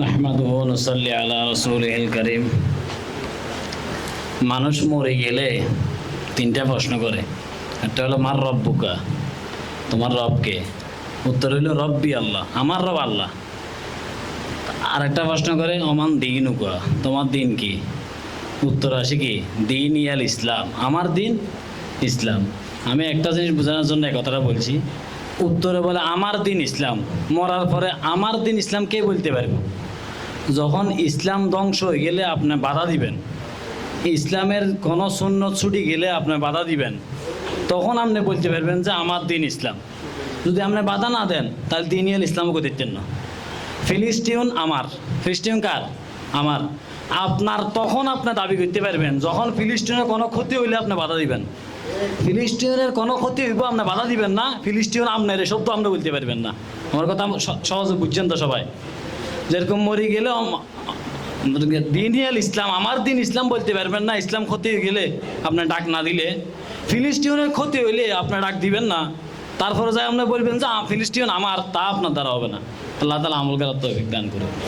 নাহমাদুহু নুসাল্লি আলা রাসূলিহিল কারীম। মানুষ মরে গেলে তিনটা প্রশ্ন করে। একটা হলো, মার রব্বুকা? তোমার রবকে উত্তর হইল রব্বি আল্লাহ, আমার রব আল্লাহ। আর একটা প্রশ্ন করে অমান দিন উকা তোমার দিন কি? উত্তর আসে কি, দিন ইয়াল ইসলাম, আমার দিন ইসলাম। আমি একটা জিনিস বোঝানোর জন্য কথাটা বলছি। উত্তরে বলে, আমার দিন ইসলাম। মরার পরে, আমার দিন ইসলাম কে বলতে পারবে? যখন ইসলাম ধ্বংস হয়ে গেলে আপনি বাধা দিবেন। ইসলামের কোনো সুন্নত ছুটি গেলে আপনি বাধা দিবেন। তখন আপনি বলতে পারবেন যে, আমার দিন ইসলাম। যদি আপনি বাধা না দেন, তাহলে দিন ইয়াল ইসলামকে দিতেন না। ফিলিস্টিউন আমার। ফিলিস্তিন কার? আমার। আপনার তখন আপনি দাবি করতে পারবেন, যখন ফিলিস্তিনের কোনো ক্ষতি হইলে আপনি বাধা দিবেন। ফিলিস্তিনের কোনো ক্ষতি হইব, আপনি বাধা দিবেন না। ফিলিস্তিন আপনার এসব তো আপনি বলতে পারবেন না। আমার কথা সহজে বুঝছেন তো সবাই? যেরকম মরে গেলে দিনিয়াল ইসলাম, আমার দিন ইসলাম বলতে পারবেন না, ইসলাম ক্ষতি হয়ে গেলে আপনার ডাক না দিলে। ফিলিস্টিনের ক্ষতি হইলে আপনার ডাক দিবেন না। তারপরে যাই আপনি বলবেন যে ফিলিস্টিন আমার, তা আপনার দ্বারা হবে না। আল্লাহ তালা আমল করার তো দান করে